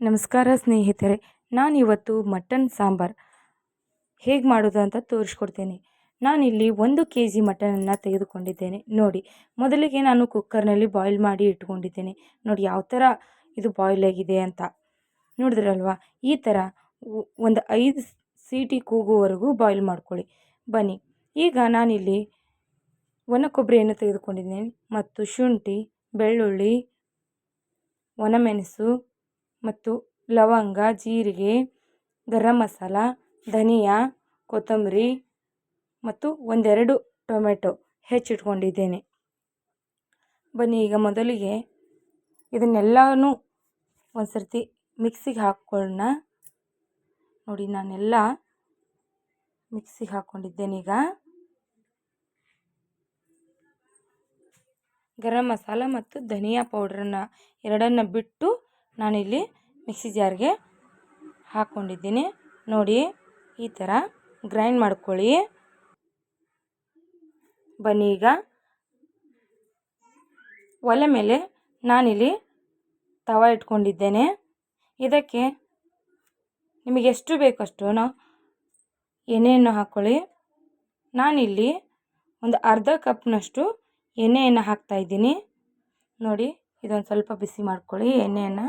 ನಮಸ್ಕಾರ ಸ್ನೇಹಿತರೆ, ನಾನಿವತ್ತು ಮಟನ್ ಸಾಂಬಾರು. ಹೇಗೆ ಮಾಡೋದು ಅಂತ ತೋರಿಸ್ಕೊಡ್ತೇನೆ. ನಾನಿಲ್ಲಿ ಒಂದು ಕೆ ಜಿ ಮಟನನ್ನು ತೆಗೆದುಕೊಂಡಿದ್ದೇನೆ. ನೋಡಿ, ಮೊದಲಿಗೆ ನಾನು ಕುಕ್ಕರ್ನಲ್ಲಿ ಬಾಯ್ಲ್ ಮಾಡಿ ಇಟ್ಕೊಂಡಿದ್ದೇನೆ. ನೋಡಿ, ಯಾವ ಥರ ಇದು ಬಾಯ್ಲ್ ಆಗಿದೆ ಅಂತ. ನೋಡಿದ್ರಲ್ವಾ? ಈ ಥರ ಒಂದು ಐದು ಸೀಟಿ ಕೂಗುವವರೆಗೂ ಬಾಯ್ಲ್ ಮಾಡ್ಕೊಳ್ಳಿ. ಬನ್ನಿ, ಈಗ ನಾನಿಲ್ಲಿ ಒಣ ಕೊಬ್ಬರಿಯನ್ನು ತೆಗೆದುಕೊಂಡಿದ್ದೇನೆ ಮತ್ತು ಶುಂಠಿ, ಬೆಳ್ಳುಳ್ಳಿ ಒಣಮೆಣಸು ಮತ್ತು ಲವಂಗ, ಜೀರಿಗೆ, ಗರಂ ಮಸಾಲ, ಧನಿಯಾ, ಕೊತ್ತಂಬರಿ ಮತ್ತು ಒಂದೆರಡು ಟೊಮೆಟೊ ಹೆಚ್ಚಿಟ್ಕೊಂಡಿದ್ದೇನೆ. ಬನ್ನಿ, ಈಗ ಮೊದಲಿಗೆ ಇದನ್ನೆಲ್ಲನೂ ಒಂದು ಸರ್ತಿ ಮಿಕ್ಸಿಗೆ ಹಾಕ್ಕೊಳ್ಳೋಣ. ನೋಡಿ, ನಾನೆಲ್ಲ ಮಿಕ್ಸಿಗೆ ಹಾಕ್ಕೊಂಡಿದ್ದೇನೆ ಈಗ. ಗರಂ ಮಸಾಲ ಮತ್ತು ಧನಿಯಾ ಪೌಡ್ರನ್ನು ಎರಡನ್ನು ಬಿಟ್ಟು ನಾನಿಲ್ಲಿ ಮಿಕ್ಸಿ ಜಾರ್ಗೆ ಹಾಕ್ಕೊಂಡಿದ್ದೀನಿ. ನೋಡಿ, ಈ ಥರ ಗ್ರೈಂಡ್ ಮಾಡ್ಕೊಳ್ಳಿ. ಬನ್ನಿ ಈಗ. ಒಲೆ ಮೇಲೆ ನಾನಿಲ್ಲಿ ತವ ಇಟ್ಕೊಂಡಿದ್ದೇನೆ. ಇದಕ್ಕೆ ನಿಮಗೆ ಎಷ್ಟು ಬೇಕಷ್ಟು ನಾವು ಎಣ್ಣೆಯನ್ನು ಹಾಕ್ಕೊಳ್ಳಿ ನಾನಿಲ್ಲಿ ಒಂದು ಅರ್ಧ ಕಪ್ನಷ್ಟು ಎಣ್ಣೆಯನ್ನು ಹಾಕ್ತಾಯಿದ್ದೀನಿ ನೋಡಿ, ಇದೊಂದು ಸ್ವಲ್ಪ ಬಿಸಿ ಮಾಡ್ಕೊಳ್ಳಿ ಎಣ್ಣೆಯನ್ನು.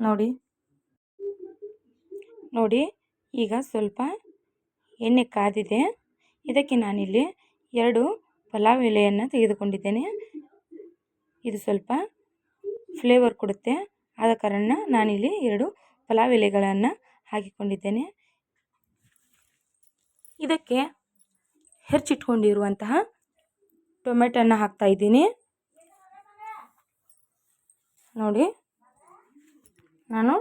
ನೋಡಿ. ನೋಡಿ, ಈಗ ಸ್ವಲ್ಪ ಎಣ್ಣೆ ಕಾದಿದೆ. ಇದಕ್ಕೆ ನಾನಿಲ್ಲಿ ಎರಡು ಪಲಾವ್ ಎಲೆಯನ್ನು ತೆಗೆದುಕೊಂಡಿದ್ದೇನೆ. ಇದು ಸ್ವಲ್ಪ ಫ್ಲೇವರ್ ಕೊಡುತ್ತೆ. ಆದ ಕಾರಣ ನಾನಿಲ್ಲಿ ಎರಡು ಪಲಾವ್ ಎಲೆಗಳನ್ನು ಹಾಕಿಕೊಂಡಿದ್ದೇನೆ. ಇದಕ್ಕೆ ಹೆಚ್ಚಿಟ್ಕೊಂಡಿರುವಂತಹ ಟೊಮೆಟೊನ ಹಾಕ್ತಾಯಿದ್ದೀನಿ ನೋಡಿ. ನಾನು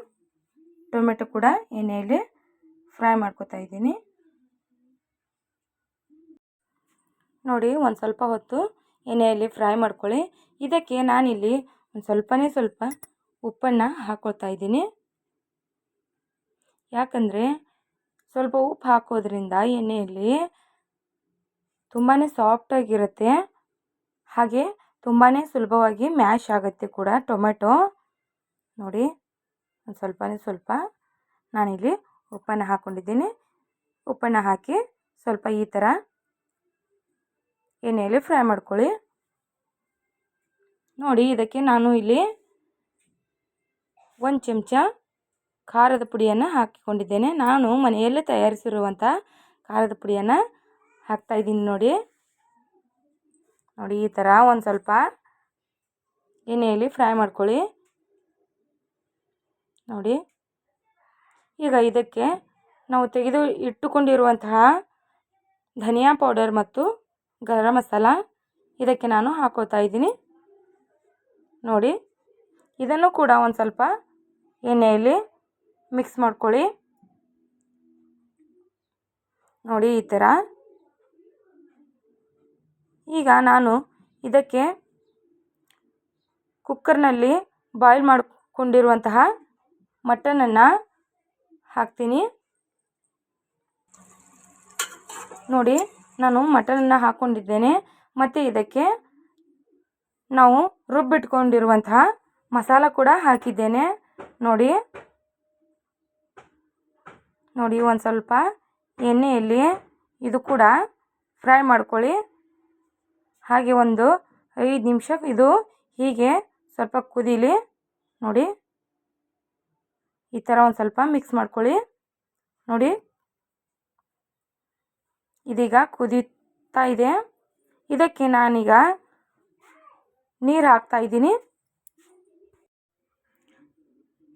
ಟೊಮೆಟೊ ಕೂಡ ಎಣ್ಣೆಯಲ್ಲಿ ಫ್ರೈ ಮಾಡ್ಕೊತಾ ಇದ್ದೀನಿ. ನೋಡಿ, ಒಂದು ಸ್ವಲ್ಪ ಹೊತ್ತು ಎಣ್ಣೆಯಲ್ಲಿ ಫ್ರೈ ಮಾಡ್ಕೊಳ್ಳಿ. ಇದಕ್ಕೆ ನಾನಿಲ್ಲಿ ಒಂದು ಸ್ವಲ್ಪನೇ ಸ್ವಲ್ಪ ಉಪ್ಪನ್ನು ಹಾಕ್ಕೊಳ್ತಾ ಇದ್ದೀನಿ. ಯಾಕಂದರೆ ಸ್ವಲ್ಪ ಉಪ್ಪು ಹಾಕೋದ್ರಿಂದ ಎಣ್ಣೆಯಲ್ಲಿ ತುಂಬಾ ಸಾಫ್ಟಾಗಿರುತ್ತೆ ಹಾಗೆ ತುಂಬಾ ಸುಲಭವಾಗಿ ಮ್ಯಾಶ್ ಆಗುತ್ತೆ ಕೂಡ ಟೊಮೆಟೊ. ನೋಡಿ ಒಂದು ಸ್ವಲ್ಪನೇ ಸ್ವಲ್ಪ ನಾನಿಲ್ಲಿ ಉಪ್ಪನ್ನು ಹಾಕ್ಕೊಂಡಿದ್ದೀನಿ ಉಪ್ಪನ್ನು ಹಾಕಿ ಸ್ವಲ್ಪ ಈ ಥರ ಎಣ್ಣೆಯಲ್ಲಿ ಫ್ರೈ ಮಾಡ್ಕೊಳ್ಳಿ. ನೋಡಿ, ಇದಕ್ಕೆ ನಾನು ಇಲ್ಲಿ ಒಂದು ಚಮಚ ಖಾರದ ಪುಡಿಯನ್ನು ಹಾಕಿಕೊಂಡಿದ್ದೇನೆ. ನಾನು ಮನೆಯಲ್ಲೇ ತಯಾರಿಸಿರುವಂಥ ಖಾರದ ಪುಡಿಯನ್ನು ಹಾಕ್ತಾಯಿದ್ದೀನಿ ನೋಡಿ. ನೋಡಿ, ಈ ಥರ ಒಂದು ಸ್ವಲ್ಪ ಎಣ್ಣೆಯಲ್ಲಿ ಫ್ರೈ ಮಾಡ್ಕೊಳ್ಳಿ. ನೋಡಿ. ಈಗ ಇದಕ್ಕೆ ನಾವು ತೆಗೆದು ಇಟ್ಟುಕೊಂಡಿರುವಂತಹ ಧನಿಯಾ ಪೌಡರ್ ಮತ್ತು ಗರಂ ಮಸಾಲ ಇದಕ್ಕೆ ನಾನು ಹಾಕೋತಾ ಇದ್ದೀನಿ. ನೋಡಿ, ಇದನ್ನು ಕೂಡ ಒಂದು ಸ್ವಲ್ಪ ಎಣ್ಣೆಯಲ್ಲಿ ಮಿಕ್ಸ್ ಮಾಡ್ಕೊಳ್ಳಿ. ನೋಡಿ, ಈ ಥರ ಈಗ ನಾನು ಇದಕ್ಕೆ ಕುಕ್ಕರ್ನಲ್ಲಿ ಬಾಯ್ಲ್ ಮಾಡಿಕೊಂಡಿರುವಂತಹ ಮಟನನ್ನು ಹಾಕ್ತೀನಿ. ನೋಡಿ, ನಾನು ಮಟನನ್ನು ಹಾಕ್ಕೊಂಡಿದ್ದೇನೆ ಮತ್ತು ಇದಕ್ಕೆ ನಾವು ರುಬ್ಬಿಟ್ಕೊಂಡಿರುವಂತಹ ಮಸಾಲ ಕೂಡ ಹಾಕಿದ್ದೇನೆ. ನೋಡಿ. ನೋಡಿ, ಒಂದು ಸ್ವಲ್ಪ ಎಣ್ಣೆಯಲ್ಲಿ ಇದು ಕೂಡ ಫ್ರೈ ಮಾಡ್ಕೊಳ್ಳಿ. ಹಾಗೆ ಒಂದು ಐದು ನಿಮಿಷ ಇದು ಹೀಗೆ ಸ್ವಲ್ಪ ಕುದೀಲಿ. ನೋಡಿ. ಈ ಥರ ಒಂದು ಸ್ವಲ್ಪ ಮಿಕ್ಸ್ ಮಾಡ್ಕೊಳ್ಳಿ. ನೋಡಿ. ಇದೀಗ ಕುದೀತಾ ಇದೆ. ಇದಕ್ಕೆ ನಾನೀಗ ನೀರು ಹಾಕ್ತಾ ಇದ್ದೀನಿ.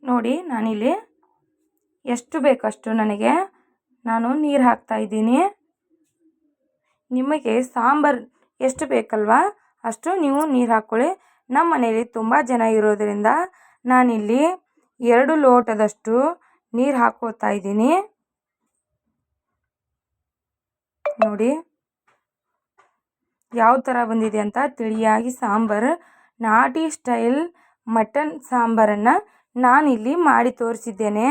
ನೋಡಿ, ನಾನಿಲ್ಲಿ ಎಷ್ಟು ಬೇಕಷ್ಟು ನನಗೆ ನಾನು ನೀರು ಹಾಕ್ತಾ ಇದ್ದೀನಿ. ನಿಮಗೆ ಸಾಂಬಾರು ಎಷ್ಟು ಬೇಕಲ್ವಾ ಅಷ್ಟು ನೀವು ನೀರು ಹಾಕ್ಕೊಳ್ಳಿ. ನಮ್ಮ ಮನೆಯಲ್ಲಿ ತುಂಬ ಜನ ಇರೋದರಿಂದ ನಾನಿಲ್ಲಿ ಎರಡು ಲೋಟದಷ್ಟು ನೀರು ಹಾಕ್ಕೋತಾ ಇದ್ದೀನಿ. ನೋಡಿ, ಯಾವ ಥರ ಬಂದಿದೆ ಅಂತ ತಿಳಿಯಾಗಿ ಸಾಂಬಾರು, ನಾಟಿ ಸ್ಟೈಲ್ ಮಟನ್ ಸಾಂಬಾರನ್ನು ನಾನಿಲ್ಲಿ ಮಾಡಿ ತೋರಿಸಿದ್ದೇನೆ.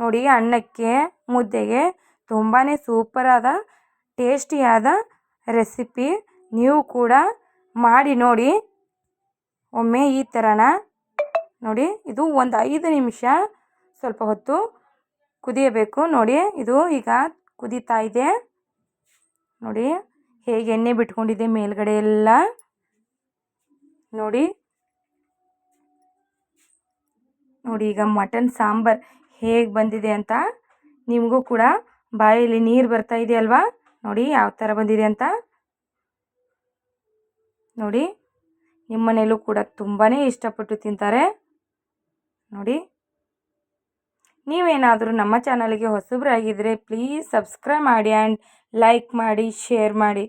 ನೋಡಿ, ಅನ್ನಕ್ಕೆ, ಮುದ್ದೆಗೆ ತುಂಬಾ ಸೂಪರಾದ, ಟೇಸ್ಟಿಯಾದ ರೆಸಿಪಿ ನೀವು ಕೂಡ ಮಾಡಿ ನೋಡಿ. ಒಮ್ಮೆ ಈ ಥರನ ನೋಡಿ, ಇದು ಒಂದು ಐದು ನಿಮಿಷ ಸ್ವಲ್ಪ ಹೊತ್ತು ಕುದಿಯಬೇಕು. ನೋಡಿ, ಇದು ಈಗ ಕುದೀತಾ ಇದೆ. ನೋಡಿ, ಹೇಗೆ ಎಣ್ಣೆ ಬಿಟ್ಕೊಂಡಿದೆ ಮೇಲ್ಗಡೆ ಎಲ್ಲ. ನೋಡಿ. ನೋಡಿ, ಈಗ ಮಟನ್, ಸಾಂಬಾರ್ ಹೇಗೆ ಬಂದಿದೆ ಅಂತ ನಿಮಗೂ ಕೂಡ ಬಾಯಲ್ಲಿ ನೀರು ಬರ್ತಾ ಇದೆ ಅಲ್ವಾ? ನೋಡಿ, ಯಾವ ಥರ ಬಂದಿದೆ ಅಂತ. ನೋಡಿ ನಿಮ್ಮನೇಲೂ ಕೂಡ ತುಂಬಾ ಇಷ್ಟಪಟ್ಟು ತಿಂತಾರೆ. ನೋಡಿ. ನೀವೇನಾದರೂ ನಮ್ಮ ಚಾನಲ್ಗೆ ಹೊಸಬ್ರಾಗಿದ್ದರೆ ಪ್ಲೀಸ್ ಸಬ್ಸ್ಕ್ರೈಬ್ ಮಾಡಿ ಆ್ಯಂಡ್ ಲೈಕ್ ಮಾಡಿ, ಶೇರ್ ಮಾಡಿ.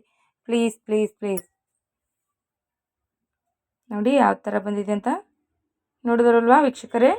Please please please. ನೋಡಿ ಯಾವ ಥರ ಬಂದಿದೆ ಅಂತ ನೋಡಿದ್ರಲ್ವಾ ವೀಕ್ಷಕರೇ?